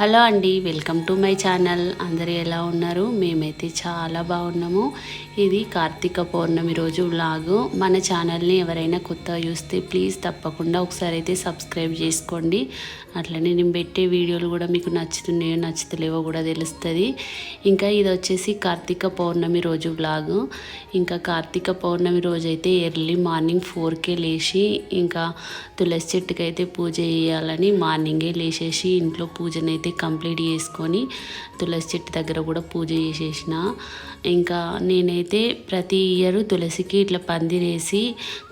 Hello అండి welcome to my channel. అందరు ఎలా ఉన్నారు? మేమైతే చాలా బాగున్నాము. ఇది కార్తీక పౌర్ణమి రోజు వ్లాగు. మన ఛానల్ని ఎవరైనా కొత్త చూస్తే ప్లీజ్ తప్పకుండా ఒకసారి అయితే సబ్స్క్రైబ్ చేసుకోండి. అట్లనే నేను పెట్టే వీడియోలు కూడా మీకు నచ్చుతున్నాయో నచ్చుతలేవో కూడా తెలుస్తుంది. ఇంకా ఇది వచ్చేసి కార్తీక పౌర్ణమి రోజు వ్లాగు. ఇంకా కార్తీక పౌర్ణమి రోజు అయితే ఎర్లీ మార్నింగ్ ఫోర్కే లేచి ఇంకా తులసి చెట్టుకైతే పూజ చేయాలని మార్నింగే లేచేసి ఇంట్లో పూజనైతే కంప్లీట్ చేసుకొని తులసి చెట్టు దగ్గర కూడా పూజ చేసేసిన. ఇంకా నేనైతే ప్రతి ఇయర్ తులసికి ఇట్లా పందిరేసి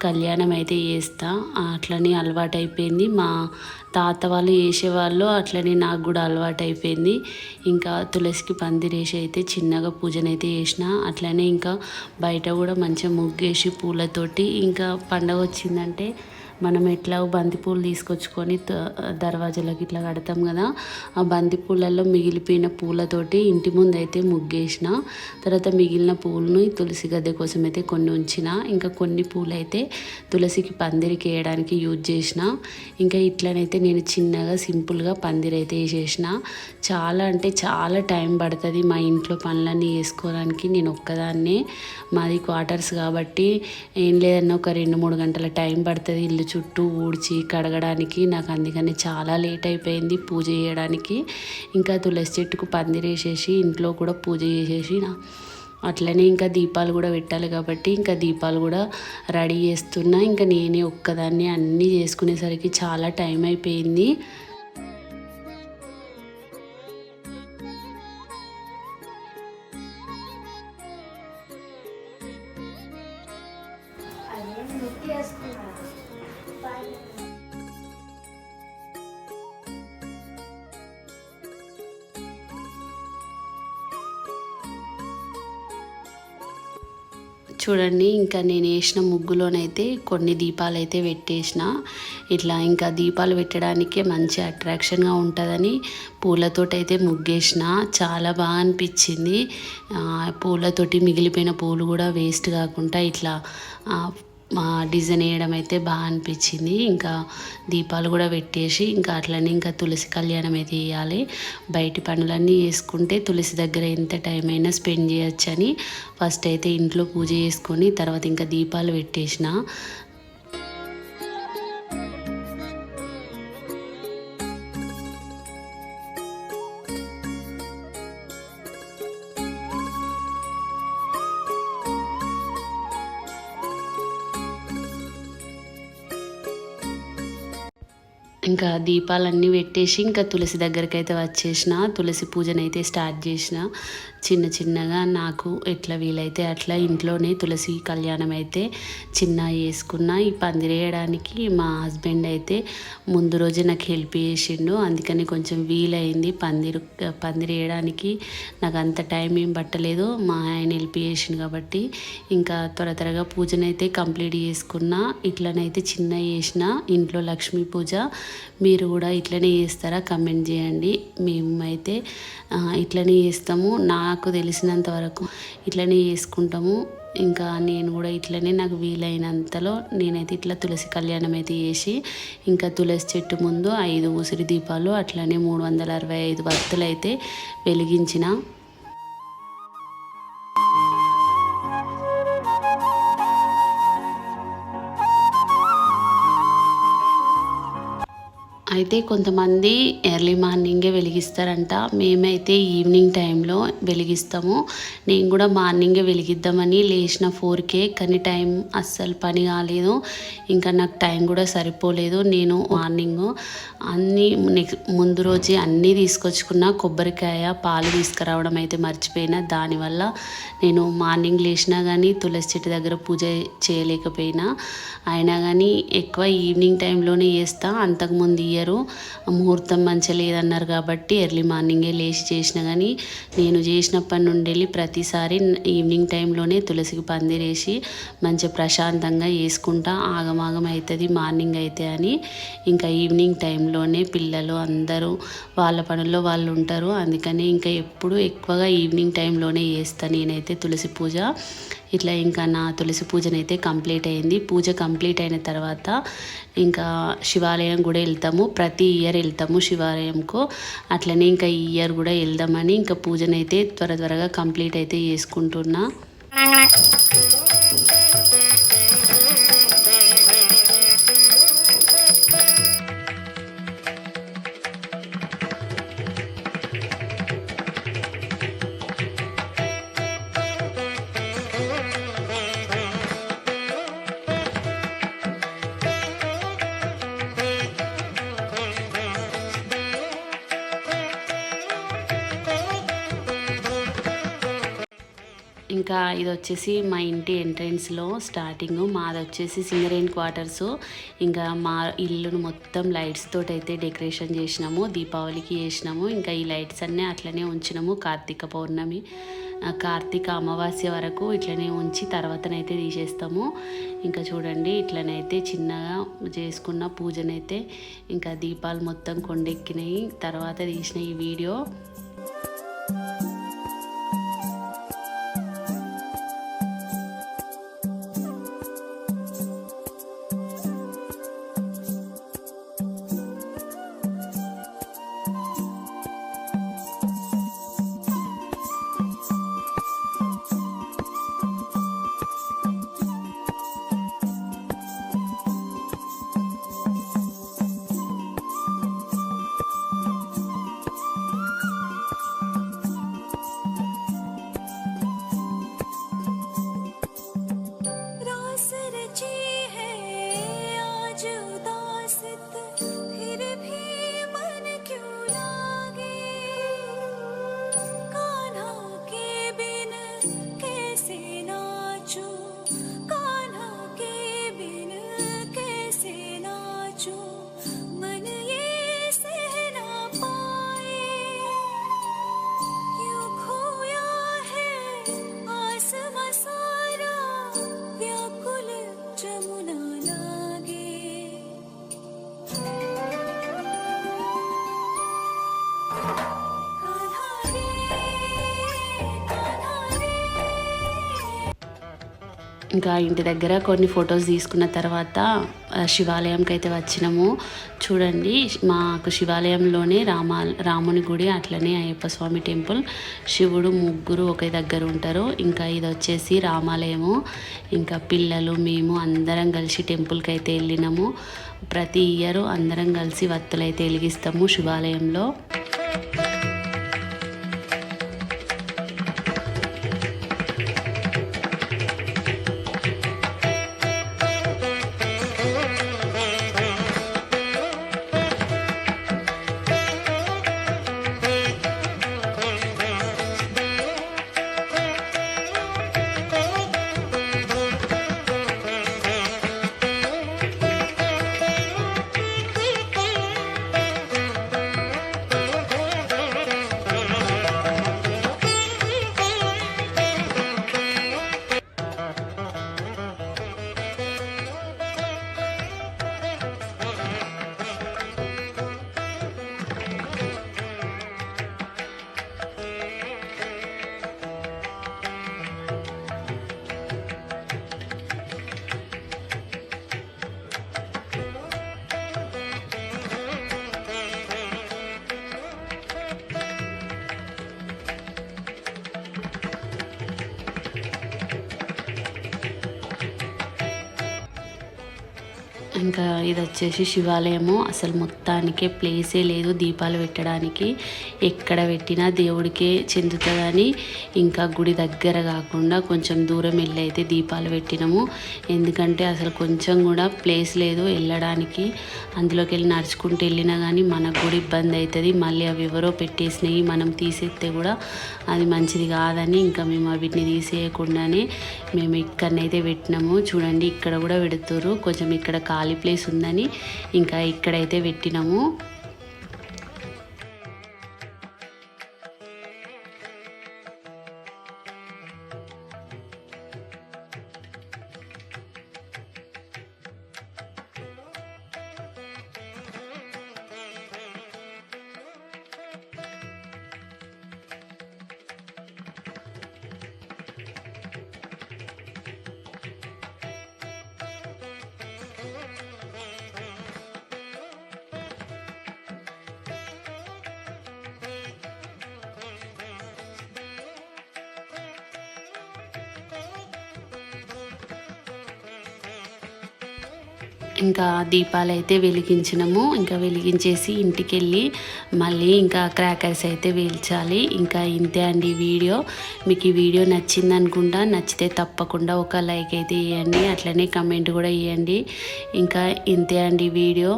కళ్యాణం అయితే చేస్తా. అట్లనే అలవాటు అయిపోయింది మా తాత వాళ్ళు చేసేవాళ్ళు అట్లనే నాకు కూడా అలవాటు అయిపోయింది ఇంకా తులసికి పందిరేసి అయితే చిన్నగా పూజనైతే చేసిన. అట్లనే ఇంకా బయట కూడా మంచిగా ముగ్గేసి పూలతోటి ఇంకా పండగ వచ్చిందంటే మనం ఎట్లా బంతిపూలు తీసుకొచ్చుకొని త- దర్వాజాలకు ఇట్లా కడతాం కదా ఆ బంతిపూలలో మిగిలిపోయిన పూలతోటి ఇంటి ముందు అయితే ముగ్గేసిన తర్వాత మిగిలిన పూలను తులసి గద్దె కోసం అయితే కొన్ని ఉంచిన ఇంకా కొన్ని పూలు అయితే తులసికి పందిరికి వేయడానికి యూజ్ చేసిన ఇంకా ఇట్లనైతే నేను చిన్నగా సింపుల్గా పందిరి అయితే వేసేసిన. చాలా అంటే చాలా టైం పడుతుంది మా ఇంట్లో పనులన్నీ వేసుకోవడానికి నేను ఒక్కదాన్నే మాది క్వార్టర్స్ కాబట్టి ఏం లేదన్నా ఒక రెండు మూడు గంటల టైం పడుతుంది ఇల్లు చుట్టూ ఊడ్చి కడగడానికి నాకు అందుకని చాలా లేట్ అయిపోయింది పూజ చేయడానికి. ఇంకా తులసి చెట్టుకు పందిరేసేసి ఇంట్లో కూడా పూజ చేసేసి నా అట్లనే ఇంకా దీపాలు కూడా పెట్టాలి కాబట్టి ఇంకా దీపాలు కూడా రెడీ చేస్తున్నా. ఇంకా నేనే ఒక్కదాన్ని అన్నీ చేసుకునేసరికి చాలా టైం అయిపోయింది. చూడండి ఇంకా నేను వేసిన ముగ్గులోనైతే కొన్ని దీపాలు అయితే పెట్టేసిన. ఇట్లా ఇంకా దీపాలు పెట్టడానికే మంచి అట్రాక్షన్గా ఉంటుందని పూలతోటి అయితే ముగ్గేసిన. చాలా బాగా అనిపించింది. పూలతోటి మిగిలిపోయిన పూలు కూడా వేస్ట్ కాకుండా ఇట్లా డిజైన్ వేయడం అయితే బాగా అనిపించింది. ఇంకా దీపాలు కూడా పెట్టేసి ఇంకా అట్లనే ఇంకా తులసి కళ్యాణం అయితే వేయాలి. బయటి పనులన్నీ చేసుకుంటే తులసి దగ్గర ఎంత టైం అయినా స్పెండ్ చేయొచ్చని ఫస్ట్ అయితే ఇంట్లో పూజ చేసుకొని తర్వాత ఇంకా దీపాలు పెట్టేసిన. ఇంకా దీపాలన్నీ పెట్టేసి ఇంకా తులసి దగ్గరికి అయితే వచ్చేసిన. తులసి పూజనైతే స్టార్ట్ చేసిన. చిన్న చిన్నగా నాకు ఎట్లా వీలైతే అట్లా ఇంట్లోనే తులసి కళ్యాణం అయితే చిన్న వేసుకున్న ఈ పందిరేయడానికి మా హస్బెండ్ అయితే ముందు రోజే నాకు హెల్ప్ చేసిండు. అందుకని కొంచెం వీలైంది పందిరు పందిరేయడానికి నాకు అంత టైం ఏం పట్టలేదు. మా ఆయన హెల్ప్ చేసిండు కాబట్టి ఇంకా త్వర త్వరగా పూజనైతే కంప్లీట్ చేసుకున్న. ఇట్లనైతే చిన్న చేసిన. ఇంట్లో లక్ష్మీ పూజ మీరు కూడా ఇట్లనే చేస్తారా? కమెంట్ చేయండి. మేమైతే ఇట్లనే చేస్తాము. నాకు తెలిసినంత వరకు ఇట్లనే చేసుకుంటాము. ఇంకా నేను కూడా ఇట్లనే నాకు వీలైనంతలో నేనైతే ఇట్లా తులసి కళ్యాణం అయితే చేసి ఇంకా తులసి చెట్టు ముందు ఐదు ఉసిరి దీపాలు అట్లనే మూడు వందల అరవై ఐదు వత్తులు అయితే వెలిగించిన అయితే కొంతమంది ఎర్లీ మార్నింగే వెలిగిస్తారంట. మేమైతే ఈవినింగ్ టైంలో వెలిగిస్తాము. నేను కూడా మార్నింగే వెలిగిద్దామని లేచిన ఫోర్కే కానీ టైం అస్సలు పని కాలేదు. ఇంకా నాకు టైం కూడా సరిపోలేదు. నేను మార్నింగ్ అన్నీ నెక్స్ట్ ముందు రోజే అన్నీ తీసుకొచ్చుకున్న. కొబ్బరికాయ పాలు తీసుకురావడం అయితే మర్చిపోయినా. దానివల్ల నేను మార్నింగ్ లేచినా కానీ తులసి చెట్టు దగ్గర పూజ చేయలేకపోయినా. అయినా కానీ ఎక్కువ ఈవినింగ్ టైంలోనే చేస్తా. అంతకుముందు ఇయ్యరు. ముహూర్తం మంచిగా లేదన్నారు కాబట్టి ఎర్లీ మార్నింగే లేచి చేసిన కానీ నేను చేసినప్పటి నుండి వెళ్ళి ప్రతిసారి ఈవినింగ్ టైంలోనే తులసికి పందిరేసి మంచి ప్రశాంతంగా వేసుకుంటా ఆగమాగం అవుతుంది మార్నింగ్ అయితే అని. ఇంకా ఈవినింగ్ టైంలోనే పిల్లలు అందరూ వాళ్ళ పనుల్లో వాళ్ళు ఉంటారు. అందుకని ఇంకా ఎప్పుడు ఎక్కువగా ఈవినింగ్ టైంలోనే చేస్తాను నేనైతే తులసి పూజ. ఇట్లా ఇంకా నా తులసి పూజనైతే కంప్లీట్ అయింది. పూజ కంప్లీట్ అయిన తర్వాత ఇంకా శివాలయం కూడా వెళ్తాము. ప్రతి ఇయర్ వెళ్తాము శివాలయంకు. అట్లనే ఇంకా ఈ ఇయర్ కూడా వెళ్దామని ఇంకా పూజనైతే త్వర త్వరగా కంప్లీట్ అయితే చేసుకుంటున్నా. ఇంకా ఇది వచ్చేసి మా ఇంటి ఎంట్రన్స్లో స్టార్టింగ్. మాది వచ్చేసి సింగరేన్ క్వార్టర్స్. ఇంకా మా ఇల్లును మొత్తం లైట్స్ తోటి అయితే డెకరేషన్ చేసినాము. దీపావళికి చేసినాము. ఇంకా ఈ లైట్స్ అన్నీ అట్లనే ఉంచినాము కార్తీక పౌర్ణమి. కార్తీక అమావాస్య వరకు ఇట్లనే ఉంచి తర్వాతనైతే తీసేస్తాము. ఇంకా చూడండి ఇట్లనైతే చిన్నగా చేసుకున్న పూజనైతే ఇంకా దీపాలు మొత్తం కొండెక్కినాయి. తర్వాత తీసిన ఈ వీడియో ఇంకా ఇంటి దగ్గర కొన్ని ఫొటోస్ తీసుకున్న తర్వాత శివాలయంకి అయితే వచ్చినాము. చూడండి మాకు శివాలయంలోనే రామ రాముని గుడి అట్లనే అయ్యప్ప స్వామి టెంపుల్. శివుడు ముగ్గురు ఒకే దగ్గర ఉంటారు. ఇంకా ఇది వచ్చేసి రామాలయము. ఇంకా పిల్లలు మేము అందరం కలిసి టెంపుల్కి అయితే వెళ్ళినాము. ప్రతి ఇయర్ అందరం కలిసి వత్తులైతే వెలిగిస్తాము శివాలయంలో. ఇంకా ఇది వచ్చేసి శివాలయము. అసలు మొత్తానికే ప్లేసే లేదు దీపాలు పెట్టడానికి. ఎక్కడ పెట్టినా దేవుడికే చెందుతుందని ఇంకా గుడి దగ్గర కాకుండా కొంచెం దూరం వెళ్ళి అయితే దీపాలు పెట్టినాము. ఎందుకంటే అసలు కొంచెం కూడా ప్లేస్ లేదు వెళ్ళడానికి. అందులోకి వెళ్ళి నడుచుకుంటూ వెళ్ళినా కానీ మనకు కూడా ఇబ్బంది అవుతుంది మళ్ళీ అవి ఎవరో పెట్టేసినవి మనం తీసేస్తే కూడా అది మంచిది కాదని ఇంకా మేము వీటిని తీసేయకుండానే మేము ఇక్కడనైతే పెట్టినాము. చూడండి ఇక్కడ కూడా పెడుతుర్రు. కొంచెం ఇక్కడ ఖాళీ ప్లేస్ ఉందని ఇంకా ఇక్కడైతే పెట్టినాము. ఇంకా దీపాలు అయితే వెలిగించినాము. ఇంకా వెలిగించేసి ఇంటికి వెళ్ళి మళ్ళీ ఇంకా క్రాకర్స్ అయితే వేల్చాలి. ఇంకా ఇంతే అండి వీడియో. మీకు ఈ వీడియో నచ్చింది అనుకుంటా. నచ్చితే తప్పకుండా ఒక లైక్ అయితే ఇవ్వండి అట్లనే కమెంట్ కూడా ఇవ్వండి ఇంకా ఇంతే అండి వీడియో.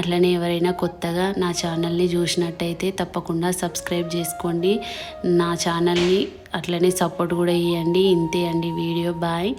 అట్లనే ఎవరైనా కొత్తగా నా ఛానల్ని చూసినట్టయితే తప్పకుండా సబ్స్క్రైబ్ చేసుకోండి. నా ఛానల్ని అట్లనే సపోర్ట్ కూడా ఇవ్వండి ఇంతే అండి వీడియో. బాయ్.